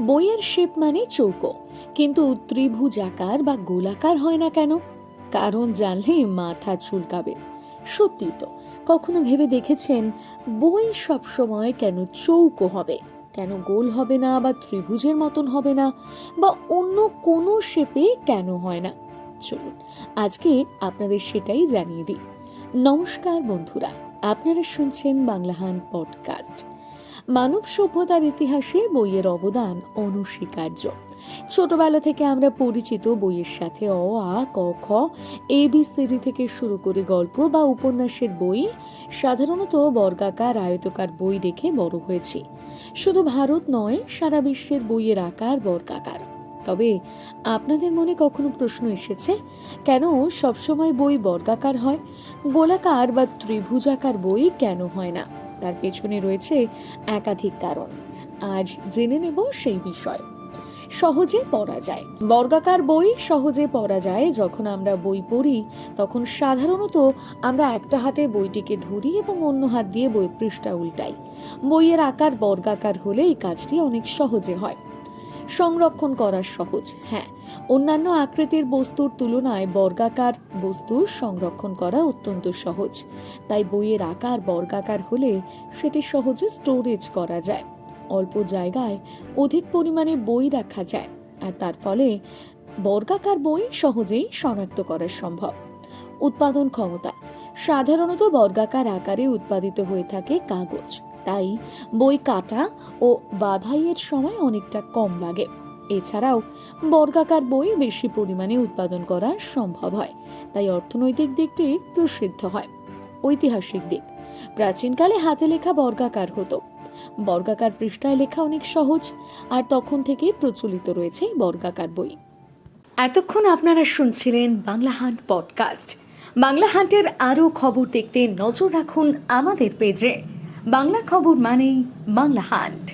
বইয়ের শেপ মানে চৌকো, কিন্তু ত্রিভুজাকার বা গোলাকার হয় না কেন? কারণ জানলে মাথা চুলকাবে। সত্যি তো, কখনো ভেবে দেখেছেন বই সবসময় কেন চৌকো হবে? কেন গোল হবে না বা ত্রিভুজের মতন হবে না? বা অন্য কোনো শেপে কেন হয় না? চলুন, আজকে আপনাদের সেটাই জানিয়ে দিই। নমস্কার বন্ধুরা, আপনারা শুনছেন বাংলাহান পডকাস্ট। মানব সভ্যতার ইতিহাসে বইয়ের অবদান অনস্বীকার্য। ছোটবেলা থেকে আমরা পরিচিত বইয়ের সাথে অ, আ, ক, খ, এ, বি সিডি থেকে শুরু করে গল্প বা উপন্যাসের বই, সাধারণত বর্গাকার, আয়তকার বই দেখে বড় হয়েছি। শুধু ভারত নয়, সারা বিশ্বের বইয়ের আকার বর্গাকার। তবে আপনাদের মনে কখনো প্রশ্ন এসেছে, কেন সবসময় বই বর্গাকার হয়? গোলাকার বা ত্রিভুজাকার বই কেন হয় না? তার পেছনে রয়েছে একাধিক কারণ। আজ জেনে নেব সেই বিষয়। সহজে পড়া যায়। বর্গাকার বই সহজে পড়া যায়। যখন আমরা বই পড়ি, তখন সাধারণত আমরা একটা হাতে বইটিকে ধরি এবং অন্য হাত দিয়ে বই পৃষ্ঠা উল্টাই। বইয়ের আকার বর্গাকার হলে এই কাজটি অনেক সহজে হয়। সংরক্ষণ করা সহজ। হ্যাঁ অন্যান্য আকৃতির বস্তুর তুলনায় বর্গাকার বস্তুর সংরক্ষণ করা অত্যন্ত সহজ। তাই বইয়ের আকার বর্গাকার হলে সেটি সহজে স্টোরেজ করা যায়। অল্প জায়গায় অধিক পরিমাণে বই রাখা যায় আর তার ফলে বর্গাকার বই সহজেই শনাক্ত করা সম্ভব। উৎপাদন ক্ষমতা। সাধারণত বর্গাকার আকারে উৎপাদিত হয়ে থাকে কাগজ। তাই বই কাটা ও বাধাইয়ের সময় অনেকটা কম লাগে। এছাড়াও বর্গাকার বই বেশি পরিমাণে উৎপাদন করা সম্ভব হয়, তাই অর্থনৈতিক দিকটি প্রসিদ্ধ হয়। ঐতিহাসিক দিক, প্রাচীনকালে হাতে লেখা বর্গাকার হতো। বর্গাকার পৃষ্ঠায় লেখা অনেক সহজ, আর তখন থেকে প্রচলিত রয়েছে বর্গাকার বই। এতক্ষণ আপনারা শুনছিলেন বাংলা হান্ট পডকাস্ট। বাংলা হান্টের আরও খবর দেখতে নজর রাখুন আমাদের পেজে। বাংলা খবর মানেই বাংলা হান্ট